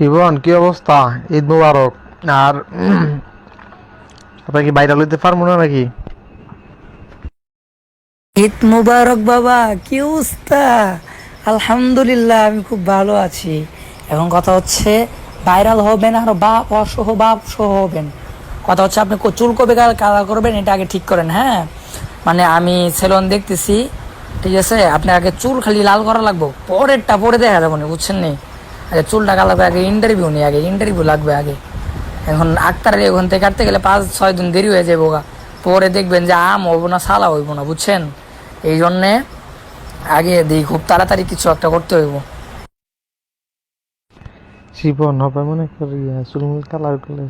শিবন কি অবস্থা? ঈদ মুবারক। আর উম, আপনার কি বাইরে লইতে পারব না নাকি? ঈদ মুবারক বাবা কি অবস্থা? আলহামদুলিল্লাহ আমি খুব ভালো আছি। এখন কথা হচ্ছে ভাইরাল হবেন আর বাপ অসহ বাপ সহ হবেন। কথা হচ্ছে আপনি চুল কবে কালার করবেন এটা আগে ঠিক করেন হ্যাঁ? মানে আমি সেলন দেখতেছি ঠিক আছে? আপনি আগে চুল খালি লাল করা লাগবো পরেরটা পরে দেখা যাব বুঝছেন নি? আগে চুলটা কালার করে আগে ইন্টারভিউ নেই আগে ইন্টারভিউ লাগবে আগে। এখন আক্তারের ওখান থেকে কাটতে গেলে পাঁচ, ছয় দিন দেরি হয়ে যাব গা। পরে দেখবেন যে আম হইব না সালা হইব না, বুঝছেন? এই জন্যে আগে দিই খুব তাড়াতাড়ি কিছু একটা করতে হইব। শিবন হবে মনে করি চুলমুল কালার করলে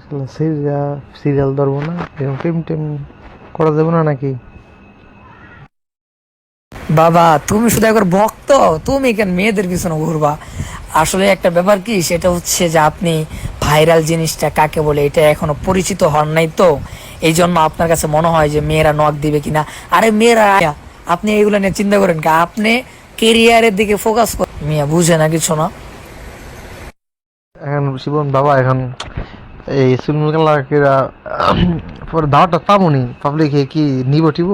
সিরিয়াল ধরবো না, এরকম টেম টেম করা যাবে না নাকি? বাবা, তুমি শুধু একবার ভক্ত? তুমি কেন মেয়েদের পিছনে ঘুরবা? আসলে একটা ব্যাপার কি, সেটা হচ্ছে যে আপনি ভাইরাল জিনিসটা কাকে বলে, এটা এখনও পরিচিত হন নাই তো। এই জন্য আপনার কাছে মনে হয় যে মেয়েরা নক দিবে কিনা। আরে মেয়েরা, আপনি এইগুলো নিয়ে চিন্তা করেন আপনি কেরিয়ারের দিকে ফোকাস করেন মিয়া, বুঝে না কিছু না। এখন শিবন বাবা, এখন এই চুলমুল কালার কেরা পরে দাওয়াটা পাবনি পাবলিকে কি নিব টিব?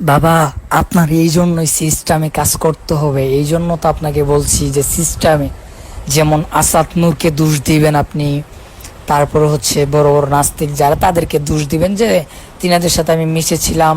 বাবা, আপনার এই জন্যই সিস্টেমে কাজ করতে হবে। এই জন্য তো আপনাকে বলছি যে সিস্টেমে যেমন আসাদ নূরকে দোষ দিবেন আপনি, তারপর হচ্ছে বড় বড় নাস্তিক যারা তাদেরকে দোষ দিবেন যে তিনাদের সাথে আমি মিশেছিলাম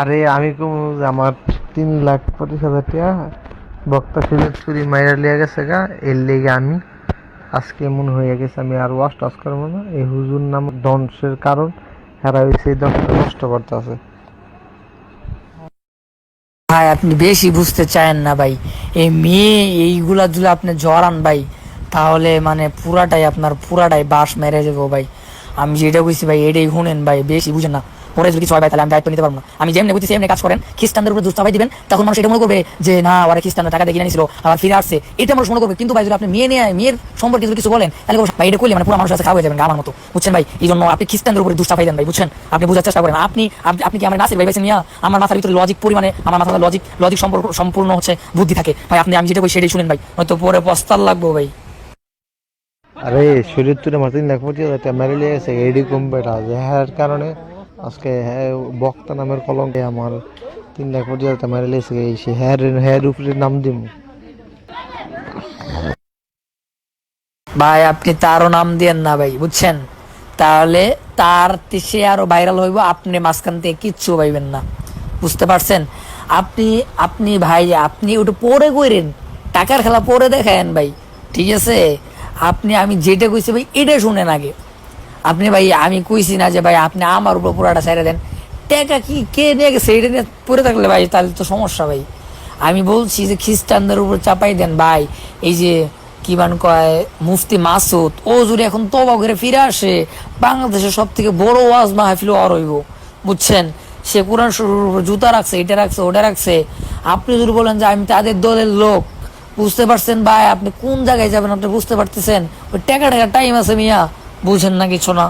আরে আমি কম আমার তিন লাখ পঁচিশ হাজার টাকা বক্তা সুযোগ চুরি মাইরা লিয়া গেছে গা, এর লেগে আমি আজকে মনে হয়ে গেছে, আমি আর ওয়াশ টাশ করব না। এই হুজুর নাম ধ্বংসের কারণ হেরা হয়েছে এই ধ্বংসটা নষ্ট করতেছে। ভাই, আপনি বেশি বুঝতে চান না ভাই। এই মেয়ে এইগুলা যদি আপনি জড়ান ভাই, তাহলে মানে পুরাটাই আপনার পুরাটাই বাস মেরে যাব ভাই। আমি যেটা বুঝছি ভাই, এটাই শুনেন ভাই, বেশি বুঝেন না। পরে যদি কিছু হয় ভাই, তাহলে আমি দায়িত্ব নিতে পারব না। আমি যেমনি বুঝছি এমনি কাজ করেন। খ্রিস্টানদের উপরে দুষ্টাবাই দিবেন, তখন মানুষ এটা মনে করবে যে, না, ওরা খ্রিস্টানরা টাকা দিয়ে কিনে নিছিল আবার ফিরে আসছে। এটা মানুষ মনে করবে। কিন্তু ভাই, যদি আপনি মেয়ে নিয়ে, মেয়ের সম্পর্কে যদি কিছু বলেন, তাহলে ভাই, এটা করলে মানে পুরো মানুষ আছে খাওয়া যাবেন আমার মতো। বুঝছেন ভাই? এই জন্য আপনি খ্রিস্টানদের উপরে দুষ্টাপাই দেন ভাই, বুঝছেন? আপনি বোঝার চেষ্টা করেন। আপনি, আপনি- কি আমার নাসির ভাই বেছে নিয়ে? আমার মাথার ভিতরে লজিক পরিমাণে, আমার মাথার লজিক লজিক সম্পর্ক, সম্পূর্ণ হচ্ছে বুদ্ধি থাকে। ভাই, আপনি, আমি যেটা বলি সেটাই শুনেন ভাই। হয়তো পরে পস্তাল লাগবো ভাই। আরে, শরীর তুলে আমার তিন লাখ পঁচিশ হাজার মেরে লিয়ে গেছে এডি কম বেটা যে হ্যাঁ কারণে আজকে হ্যাঁ বক্তা নামের কলঙ্কে আমার তিন লাখ টাকা মেরে লিয়েছে এই হ্যার হ্যার উপরে নাম দিম। ভাই, আপনি তারও নাম দিয়েন না ভাই, বুঝছেন? তাহলে তার তে- সে আরও ভাইরাল হইব, আপনি মাঝখান থেকে কিচ্ছু পাইবেন না। বুঝতে পারছেন? আপনি আপনি ভাই, আপনি ওটা পরে কইরেন, টাকার খেলা পরে দেখেন ভাই, ঠিক আছে? আপনি, আমি যেটা কইছি ভাই, এটা শুনেন আগে। আপনি ভাই, আমি কইছি না যে ভাই, আপনি আমার উপর পুরাটা ছেড়ে দেন। টাকা কি, কে নিয়ে গেছে এটা নিয়ে পড়ে থাকলে ভাই, তাহলে তো সমস্যা ভাই। আমি বলছি যে খ্রিস্টানদের উপর চাপাই দেন ভাই। এই যে, কি মান কয়, মুফতি মাসুদ, ও যদি এখন তবা করে ফিরে আসে, বাংলাদেশের সব থেকে বড় ওয়াজ মাহফিল আর হইব। বুঝছেন? সে কোরআন শরীফের উপর জুতা রাখছে, এটা রাখছে, ওটা রাখছে। আপনি যদি বলেন যে আমি তাদের দলের লোক, বুঝতে পারছেন ভাই, আপনি কোন জায়গায় যাবেন আপনি বুঝতে পারতেছেন? ওই টাকা টাকা টাইম আছে মিয়া। বুঝেন না কিছু না।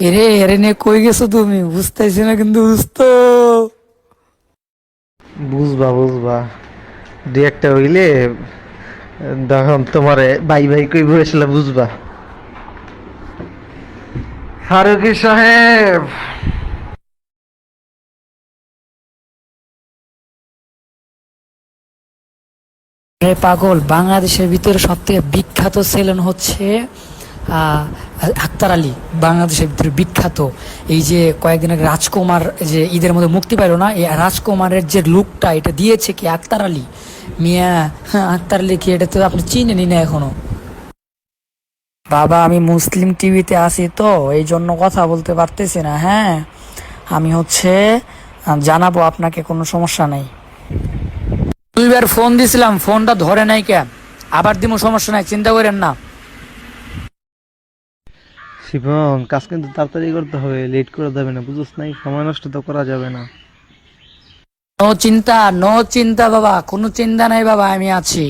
এরে এরে নিয়ে কই গেছো তুমি? বুঝতেছি না কিন্তু বুঝতো? বুঝবা বুঝবা। দু একটা হইলে তখন তোমার ভাই ভাই কই বসলে বুঝবা। ফারুকি সাহেব! পাগল বাংলাদেশের ভিতরে সব থেকে বিখ্যাত ছেলেন হচ্ছে আক্তার আলী বাংলাদেশের ভিতরে বিখ্যাত। এই যে কয়েকদিন আগে রাজকুমার যে ঈদের মধ্যে মুক্তি পাইল না এই রাজকুমারের যে লুকটা এটা দিয়েছে কি আক্তার আলী? মিয়া হ্যাঁ, আক্তার আলী কি এটা তো আপনি চিনেনি না এখনও? বাবা আমি মুসলিম টিভিতে আছি তো এই জন্য কথা বলতে পারতেছি না হ্যাঁ? আমি হচ্ছে জানাব আপনাকে কোনো সমস্যা নেই। দুইবার ফোন দিছিলাম ফোনটা ধরে নাই কেন আবার দিমু সমস্যা নাই চিন্তা করেন না। শিবন কাজ কিন্তু তাড়াতাড়ি করতে হবে লেট করে দেবে না বুঝছ নাই? সময় নষ্ট তো করা যাবে না। নো চিন্তা নো চিন্তা বাবা কোনো চিন্তা নাই বাবা আমি আছি।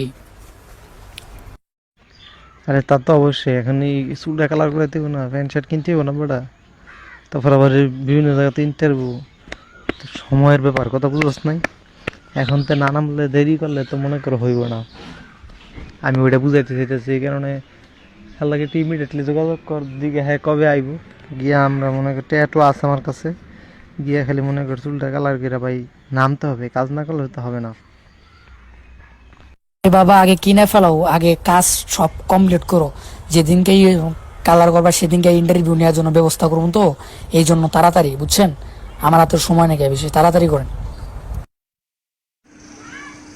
আরে তা তো অবশ্যই এখন এই চুলটা কালার করে দেবো না প্যান্ট শার্ট কিনতে হবে না বেটা। তারপর আবার বিভিন্ন জায়গাতে ইন্টারভিউ সময়ের ব্যাপার কথা বুঝছ নাই? এখন তো না নামলে দেরি করলে তো মনে করো হইব না। আমি ওইটা বুঝাইতে চাইতেছি এই কারণে আল্লাহকে ইমিডিয়েটলি যোগাযোগ কর দিকে হ্যাঁ কবে আইব। গিয়া আমরা মনে করি ট্যাটু আছে আমার কাছে। গিয়া খালি মনে কর চুলটা কালার করে ভাই নামতে হবে, কাজ না করলে তো হবে না। বাবা, আগে কিনে ফেলাও, আগে কাজ সব কমপ্লিট করো। যেদিনকে কালার করবা, সেদিনকে ইন্টারভিউ নেওয়ার জন্য ব্যবস্থা করুন তো। এই জন্য তাড়াতাড়ি, বুঝছেন? আমার হাতে সময় নাকি বেশি তাড়াতাড়ি করেন।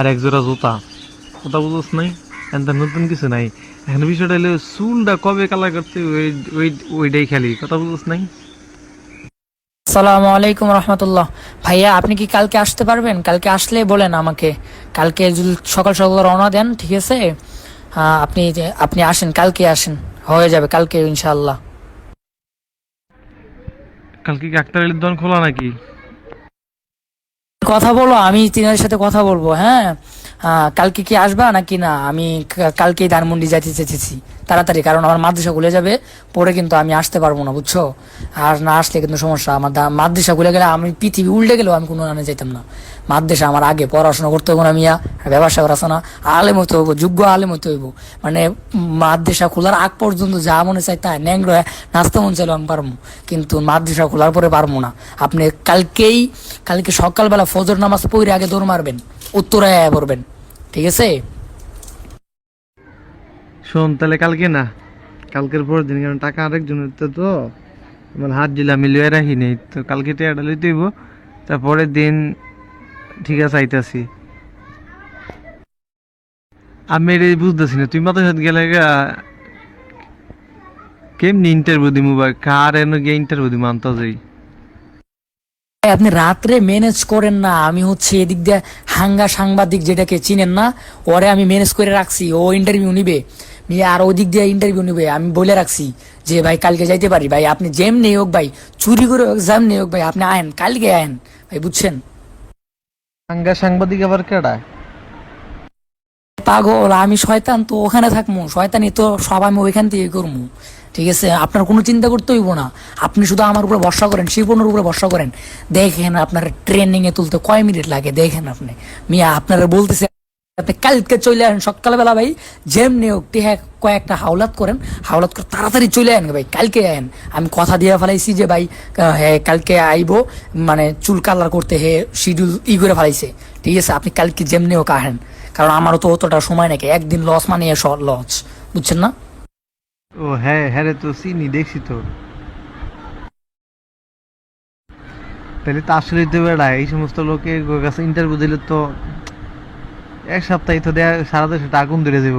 আর এক জোড়া জুতা। কথা বুঝছ নাই? এখন তো নতুন কিছু নাই। এখন বিষয়টা হলো চুলটা কবে কালার করতে ওই ওই ওইটাই খেলি কথা বুঝোস নাই? আসসালামু আলাইকুম রহমতুল্লাহ। ভাইয়া আপনি কি কালকে আসতে পারবেন? কালকে আসলে বলেন আমাকে। কালকে সকাল সকাল রওনা দেন ঠিক আছে? আপনি আপনি আসেন কালকে আসেন। হয়ে যাবে কালকে ইনশাআল্লাহ। কালকে কি একটা রেলের দোকান খোলা নাকি? কথা বলো আমি তিনাদের সাথে কথা বলব হ্যাঁ? কালকে কি আসবা নাকি না? আমি কালকেই ধানমন্ডি যাইতে চেয়েছি তাড়াতাড়ি, কারণ আমার মাদ্রাসা খুলে যাবে, পরে কিন্তু আমি আসতে পারব না, বুঝছ? আর না আসলে কিন্তু সমস্যা। আমার মাদ্রাসা খুলে গেলে আমি পৃথিবী উল্টে গেলেও আমি কোনো আনে যাইতাম না। মাদ্রাসা আমার আগে, পড়াশোনা করতে হব না মিয়া ব্যবসা করা না। আলেম হতে হইব, যোগ্য আলেম হতে হইব। মানে মাদ্রাসা খোলার আগ পর্যন্ত যা মনে চাই তাই। ন্যাংরা নাচতে মন চাইলে আমি পারব, কিন্তু মাদ্রাসা খোলার পরে পারব না। আপনি কালকেই, কালকে সকালবেলা ফজর নামাজ পড়ে আগে দৌড় মারবেন। উত্তরায় পড়বেন। ঠিক আছে? শোন, তাহলে কালকে না, কালকের পরের দিন কারণ টাকা আরেকজনের তো তো, আমার হাত দিলা মিলিয়ে রাখি নেই, তো কালকে টাকাটা লইতে হইব তারপরের দিন ঠিক আছে, আইতাছি। আমি এটা বুঝতেছি না, তুই মাথার সাথে গেলে কেমনি ইন্টারভিউ দিমু বা কার এনে গিয়ে ইন্টারভিউ দিমু যাই আপনি রাত্রে ম্যানেজ করেন না। আমি হচ্ছে এদিক দিয়ে হাঙ্গা সাংবাদিক যেটাকে চিনেন না, ওরে আমি ম্যানেজ করে রাখছি, ও ইন্টারভিউ নিবে, নিয়ে আর ওদিক দিয়ে ইন্টারভিউ নিবে, আমি বলে রাখছি যে, ভাই, কালকে যাইতে পারি, ভাই, আপনি জেম নেই হোক, ভাই, চুরি করে হোক জাম নেই হোক, ভাই, আপনি আয়েন, কালকে আয়েন, ভাই, বুঝছেন? হাঙ্গা সাংবাদিক আবার কেডা? পাগল, আমি শয়তান, তো ওখানে থাকব শয়তানি তো সব আমি ওইখান থেকে করব ঠিক আছে? আপনার কোনো চিন্তা করতে হইব না। আপনি শুধু আমার উপরে ভরসা করেন শিপনের উপরে ভরসা করেন। দেখেন আপনার ট্রেনিং এ তুলতে কয় মিনিট লাগে? দেখেন আপনি। মিয়া, আপনারা বলতেছে, আপনি কালকে চলে আসেন সকালবেলা ভাই। যেমনি হোক, টেহা কয়েকটা হাওলাত করেন। হাওলাত করে তাড়াতাড়ি চলে আসেন ভাই, কালকে আয়েন। আমি কথা দিয়ে ফেলাইছি যে ভাই হ্যাঁ কালকে আইবো মানে চুল কালার করতে হে শিডিউল ই করে ফেলাইছে। ঠিক আছে? আপনি কালকে যেমনি হোক আহেন। কারণ আমারও তো অতটা সময় নাকি একদিন লস মানে লস বুঝছেন না? ও হ্যাঁ হ্যাঁ তো চিনি, দেখছি তো। তাহলে তো আসলে তো বেড়া, এই সমস্ত লোকের কাছে ইন্টারভিউ দিলে তো এক সপ্তাহে তো দেয়া, সারা দেশে আগুন ধরে যাব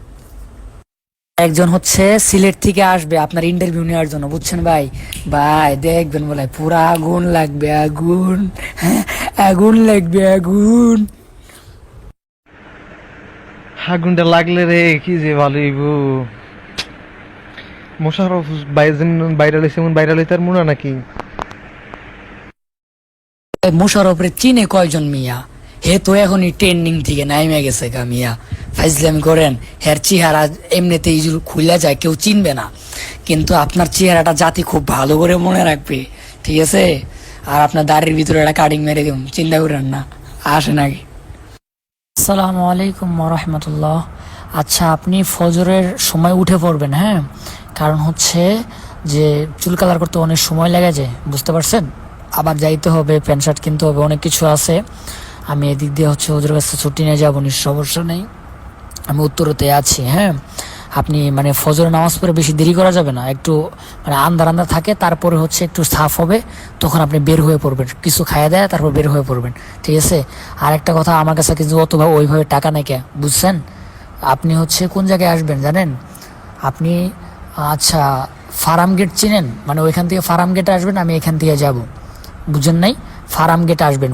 একজন হচ্ছে সিলেট থেকে আসবে আপনার ইন্টারভিউ নেওয়ার জন্য বুঝছেন ভাই? ভাই দেখবেন বলে পুরা আগুন লাগবে আগুন। হ্যাঁ, আগুন লাগবে আগুন। আগুনটা লাগলে রে কি যে ভালো হইব। মোশারফ বাইরে হইছে এমন বাইরে হইতে আর মুনা নাকি? মোশারফরে চিনে কয়জন মিয়া? হে তো এখনই ট্রেন্ডিং থেকে নাইমে গেছে গা মিয়া। ফাইজলামি করেন, হের চেহারা এমনিতেই খুলে যায়, কেউ চিনবে না। কিন্তু আপনার চেহারাটা জাতি খুব ভালো করে মনে রাখবে, ঠিক আছে? আর আপনার দাড়ির ভিতরে একটা কাটিং মেরে দেব চিন্তা করেন না, আসেন আগে। আসসালামু আলাইকুম রহমতুল্লাহ। আচ্ছা আপনি ফজরের সময় উঠে পড়বেন হ্যাঁ? কারণ হচ্ছে যে চুল কালার করতে অনেক সময় লেগে যায় বুঝতে পারছেন? আবার যাইতে হবে, প্যান্ট শার্ট কিনতে হবে, অনেক কিছু আছে। আমি এদিক দিয়ে হচ্ছে ওদের কাছে ছুটি নিয়ে যাব, নিশ্চয় সমস্যা নেই। আমি উত্তরতে আছি হ্যাঁ? আপনি মানে ফজর নামাজ পরে বেশি দেরি করা যাবে না? একটু মানে আন্দার আন্দার থাকে, তারপরে হচ্ছে একটু সাফ হবে, তখন আপনি বের হয়ে পড়বেন। কিছু খাইয়ে দেয়, তারপর বের হয়ে পড়বেন। ঠিক আছে? আর একটা কথা, আমার কাছে কিন্তু অত ওইভাবে টাকা নেই কে? বুঝছেন? আপনি হচ্ছে কোন জায়গায় আসবেন জানেন? আপনি আচ্ছা ফার্ম গেট চিনেন? মানে ওইখান থেকে ফার্ম গেটে আসবেন, আমি এখান থেকে যাব। বুঝেন নাই? ফার্ম গেটে আসবেন।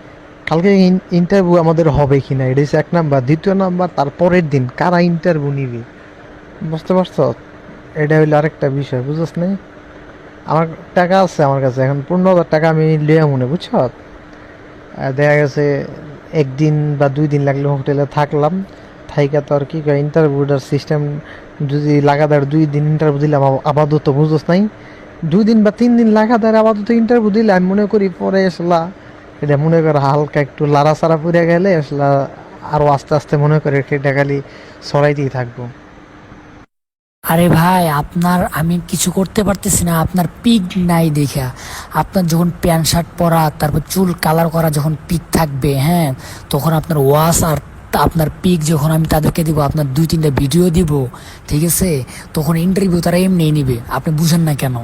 কালকে ইন্টারভিউ আমাদের হবে কি না এটা হচ্ছে এক নাম্বার। দ্বিতীয় নাম্বার তার পরের দিন কারা ইন্টারভিউ নিবে? বুঝতে পারছ? এটা হইল আরেকটা বিষয়, বুঝছ নাই? আমার টাকা আছে আমার কাছে, এখন পনেরো হাজার টাকা আমি লিয়া মনে বুঝছ? দেখা গেছে একদিন বা দুই দিন লাগলে হোটেলে থাকলাম, থাইকা তো আর কি ইন্টারভিউটার সিস্টেম যদি লাগাতার দুই দিন ইন্টারভিউ দিলাম আপাতত বুঝোস নাই? দুই দিন বা তিন দিন লাগাতার আপাতত ইন্টারভিউ দিলে আমি মনে করি পরে আসলা এটা মনে করে হালকা একটু লাড়া সারা পড়ে গেলে আসলা আরও আস্তে আস্তে মনে করে এটা খালি সরাইতেই থাকব। আরে ভাই, আপনার আমি কিছু করতে পারতেছি না, আপনার পিক নাই দেখা আপনার যখন প্যান্ট শার্ট পরা, তারপর চুল কালার করা যখন পিক থাকবে হ্যাঁ তখন আপনার ওয়াশ আর আপনার পিক যখন আমি তাদেরকে দিব, আপনার দুই তিনটা ভিডিও দিব, ঠিক আছে? তখন ইন্টারভিউ তারা এমনি নিবে, আপনি বুঝেন না কেন?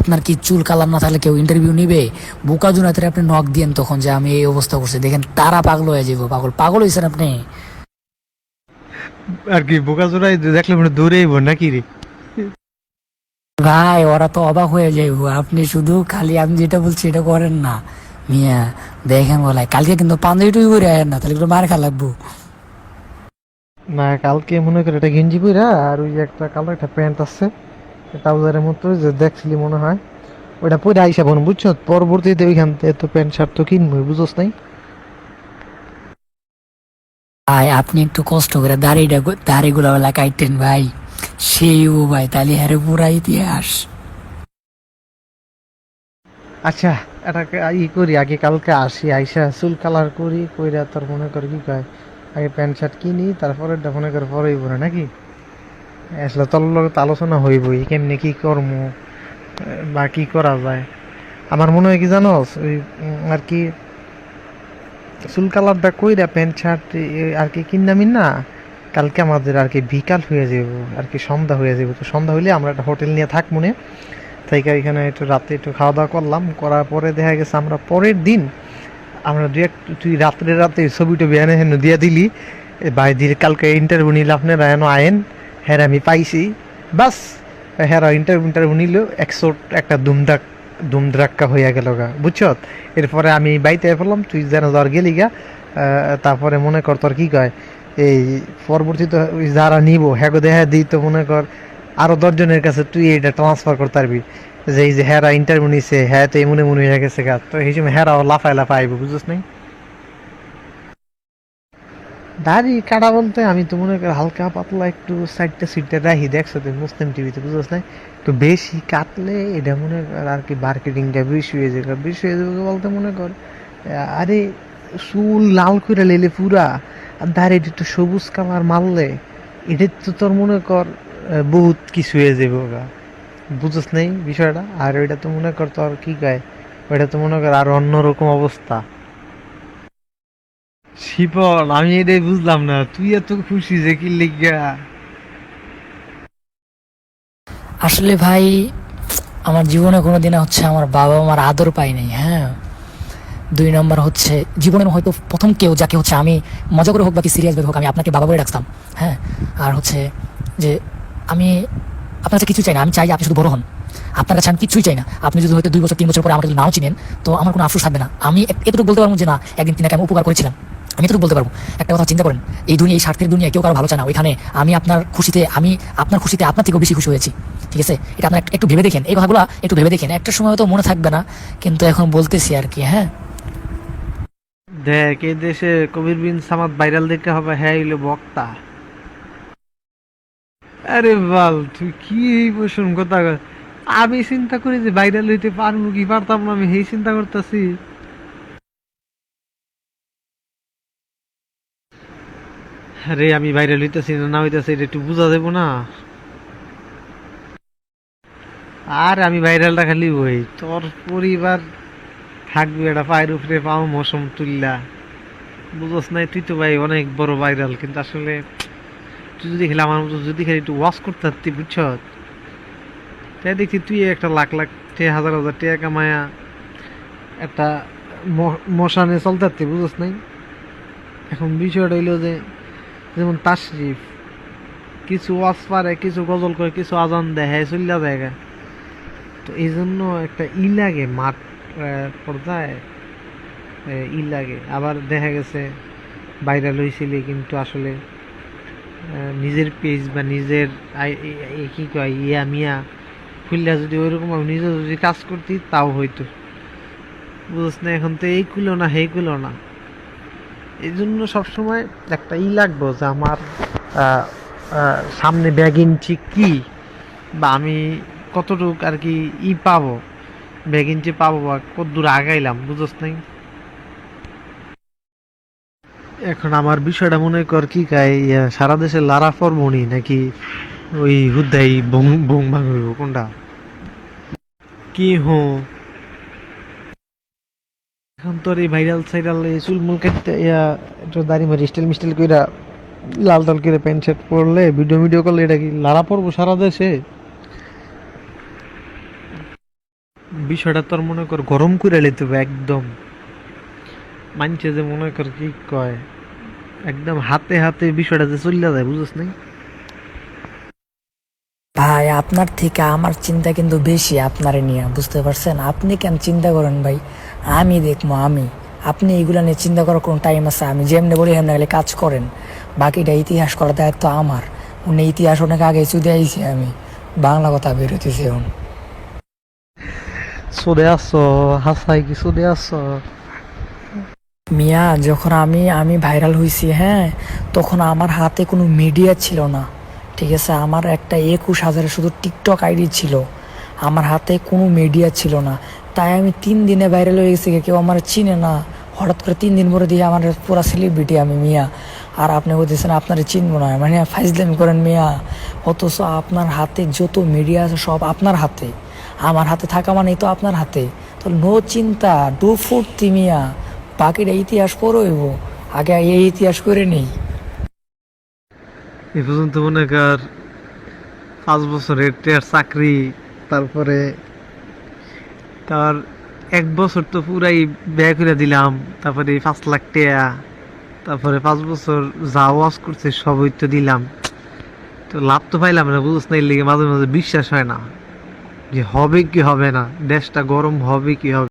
আপনার কি চুল কালার না থাকলে কেউ ইন্টারভিউ নিবে? বোকা জুনাতে আপনি নক দিয়েন তখন যে আমি এই অবস্থা করছি। দেখেন তারা পাগল হয়ে যাব পাগল। পাগল হয়েছেন আপনি। আর কি বোকা জোড়াই দেখলে মনে দৌড়েইব নাকি রে? ভাই ওরা তো অবাক হয়ে যাইব। আপনি শুধু খালি আমি যেটা বলছি এটা করেন না। মিয়া দেখেন বলাই কালকে কিন্তু পাঞ্জাবি টুই করে আয়েন না তাহলে একটু মার খা লাগবো। না কালকে মনে করে একটা গেঞ্জি পইরা আর ওই একটা কালো একটা প্যান্ট আছে। ট্রাউজারের মতো যে দেখছিলি মনে হয়। ওটা পরে আইসা বোন বুঝছ? পরবর্তীতে ওইখান থেকে তো প্যান্ট শার্ট তো কিনবই বুঝোস নাই? ভাই আপনি একটু কষ্ট করে দাড়িটা দাড়িগুলো বেলা কাটতেন ভাই। সেই ও ভাই তাহলে হ্যারে পুরা ইতিহাস। আচ্ছা এটাকে ই করি আগে কালকে আসি আইসা চুল কালার করি কইরা তোর মনে কর কি কয় আগে প্যান্ট শার্ট কিনি তারপরে এটা মনে করে পরেই পরে নাকি? আসলে তোর লগত আলোচনা হইবই, কেমনি কি করব বা কি করা যায়? আমার মনে হয় কি জানোস, ওই আর কি চুল কালারটা কইরা প্যান্ট, শার্ট আর কি কিনামিন না কালকে আমাদের আর কি বিকাল হয়ে যাব, আর কি সন্ধ্যা হয়ে যাব। তো সন্ধ্যা হইলে আমরা একটা হোটেল নিয়ে থাক মনে তাই এখানে একটু রাতে একটু খাওয়া দাওয়া করলাম, করার পরে দেখা গেছে আমরা পরের দিন, আমরা দু এক তুই রাত্রে রাতে ছবি টবি এনে হেন দিয়ে দিলি। ভাই দিলে কালকে ইন্টারভিউ নিলে আপনারা, এন আয়েন। হ্যাঁ আমি পাইছি। বাস হ্যাঁ ইন্টারভিউ ইন্টারভিউ নিল একশো একটা দুমদাক, দুমদ্রাক্কা হইয়া গেল গা, বুঝছত? এরপরে আমি বাইতে ফেললাম, তুই যেন জ্বর গেলি গা তারপরে মনে কর তোর কি কয়, এই পরবর্তীতে যারা নিব হ্যাঁ দেখা দিই তো মনে কর, আরও দশজনের কাছে তুই এটা ট্রান্সফার করতে পারবি। যে এই যে হ্যারা ইন্টারভিউ নিছে হ্যাঁ তো এমনি মনে হয়ে গেছে গা, তো এই সময় হ্যারাও লাফায় লাফায় আইব, বুঝছিস নাই? দাড়ি কাটা বলতে আমি তো মনে করি হালকা পাতলা একটু সাইডটা সিটটা রাখি দেখছ তুই মুসলিম টিভিতে বুঝছিস না তো বেশি কাটলে এটা মনে কর আর কি মার্কেটিংটা বেশি হয়ে যাবে বেশি হয়ে যাবে বলতে মনে কর আরে চুল লাল করে লেলে পুরা, আর দাড়িটা একটু সবুজ কালার মারলে, এটা তো তোর মনে কর বহুত কিছু হয়ে যাবে ওগা বুঝছ নেই বিষয়টা? আর ওইটা তো মনে কর তোর কি গায় ওইটা তো মনে কর আর অন্যরকম অবস্থা। শিপন আমি এটাই বুঝলাম না। তুই এত খুশি যে কি লিগা? আসলে ভাই, আমার জীবনে কোনোদিন হচ্ছে আমার বাবা মার আদর পাই নাই হ্যাঁ? দুই নম্বর হচ্ছে, জীবনের হয়তো প্রথম কেউ যাকে হচ্ছে আমি মজা করে হোক বা কি সিরিয়াস হোক, আমি আপনাকে বাবা বলে ডাকতাম হ্যাঁ? আর হচ্ছে যে আমি আপনার কাছে কিছু চাই না, আমি চাই আপনি শুধু বড় হন। আপনার কাছে আমি কিছুই চাই না। আপনি যদি হয়তো দুই বছর, তিন বছর পরে আমাকে যদি নাও চিনেন, তো আমার কোনো আফসোস থাকবে না। আমি এতটুকু বলতে পারব যে না, একদিন তিনাকে আমি উপকার করেছিলাম। আমি এতটুকু বলতে পারব। একটা কথা চিন্তা করেন, এই দুনিয়া, এই স্বার্থের দুনিয়া কেউ কারও ভালো চায় না। ওইখানে আমি আপনার খুশিতে, আমি আপনার খুশিতে আপনার থেকেও বেশি খুশি হয়েছি। ঠিক আছে? এটা আপনার একটু ভেবে দেখেন। এই কথাগুলো একটু ভেবে দেখেন। একটা সময় তো মনে থাকবে না, কিন্তু এখন বলতেছি আর কি হ্যাঁ? দেখ, এই দেশে কবির বিন সামাদ ভাইরাল দেখতে হবে হ্যাঁ হইল বক্তা। আরে বাল, তুই কি এই বসুন, কথা আমি চিন্তা করি যে ভাইরাল হইতে পারব কি পারতাম না, আমি সেই চিন্তা করতেছি। আরে আমি ভাইরাল হইতেছি না না হইতেছি, এটা একটু বোঝা দেবো না। আর আমি ভাইরালটা খালি ওই, তোর পরিবার থাকবে এটা পায়ের উপরে পাও মৌসুম তুললা বুঝোস নাই, তুই তো ভাই অনেক বড় ভাইরাল, কিন্তু আসলে তুই যদি খেলে আমার মতো যদি খালি একটু ওয়াশ করতে পারতি, বুঝছ? তাই দেখছি তুই একটা লাখ লাখ টে হাজার হাজার টাকা কামায়া একটা মশানে চলতে পারতি, বুঝোস নাই? এখন বিষয়টা হইল যে যেমন তাশরিফ, কিছু ওয়াজ পারে, কিছু গজল করে কিছু আজান দেয় হ্যাঁ চল্লা জায়গা তো এই জন্য একটা ই লাগে মাঠ পর্যায়ে ই লাগে। আবার দেখা গেছে ভাইরাল হয়েছিলে কিন্তু আসলে নিজের পেজ বা নিজের কি কয়, ইয়া মিয়া, খুললা যদি ওইরকম নিজে যদি কাজ করতি, তাও হইতো। বুঝছ না, এখন তো এই কুলো না, সেই কুলো না। এই জন্য সবসময় একটা ই লাগবো যে আমার সামনে ব্যাগ ইঞ্চি কি? বা আমি কতটুক আর কি ই পাবো? ব্যাগ ইঞ্চি পাবো বা কত দূর আগাইলাম, বুঝোস নাই? এখন আমার বিষয়টা মনে কর কি কাই সারা দেশে লারা ফরমনি নাকি ওই হুদাই বং বং ভাঙব কোনটা? কি হো? এখন এই ভাইরাল সাইরাল এই চুলমুল ইয়া একটু দাড়ি মারি স্টাইল মিস্টাইল কইরা লাল করে প্যান্ট শার্ট পরলে ভিডিও ভিডিও করলে এটা কি পড়ব সারা দেশে? বিষয়টা তোর মনে কর গরম করে একদম। মানছে যে মনে কর কি কয়, একদম হাতে হাতে বিষয়টা যে চলে যায় বুঝছ নাই? ভাই, আপনার থেকে আমার চিন্তা কিন্তু বেশি আপনারে নিয়ে, বুঝতে পারছেন? আপনি কেন চিন্তা করেন ভাই? আমি দেখব আমি। আপনি এগুলো নিয়ে চিন্তা করার কোনো টাইম আছে? আমি যেমনি বলি এমনি গেলে কাজ করেন। বাকিটা ইতিহাস করার দায়িত্ব আমার। উনি ইতিহাস অনেক আগে চুদে আইছি আমি। বাংলা কথা বেরোতেছি এখন। সোদে আসছো হাসাই কি সোদে আসছো মিয়া যখন আমি আমি ভাইরাল হয়েছি হ্যাঁ তখন আমার হাতে কোনো মিডিয়া ছিল না। ঠিক আছে? আমার একটা একুশ হাজারে শুধু টিকটক আইডি ছিল। আমার হাতে কোনো মিডিয়া ছিল না। তাই আমি তিন দিনে ভাইরাল হয়ে গেছি, কেউ আমার চিনে না। হঠাৎ করে তিন দিন পরে দিয়ে আমার পুরা সেলিব্রিটি আমি, মিয়া। আর আপনি বলতেছেন, আপনার চিনবো না। মানে ফাইজলামি করেন, মিয়া। অথচ আপনার হাতে যত মিডিয়া আছে, সব আপনার হাতে। আমার হাতে থাকা মানেই তো আপনার হাতে। তো নো চিন্তা ডু ফুর্তি, মিয়া। বাকিটা ইতিহাস পড়ইব। আগে এই ইতিহাস করে নেই। এ পর্যন্ত মনে কর পাঁচ বছরের চাকরি, তারপরে তার এক বছর তো পুরাই ব্যয় করে দিলাম, তারপরে পাঁচ লাখ টাকা, তারপরে পাঁচ বছর যা ওয়াজ করছে সবই তো দিলাম। তো লাভ তো পাইলাম না, বুঝছ না, এর লিগে মাঝে মাঝে বিশ্বাস হয় না যে হবে কি হবে না, দেশটা গরম হবে কি হবে।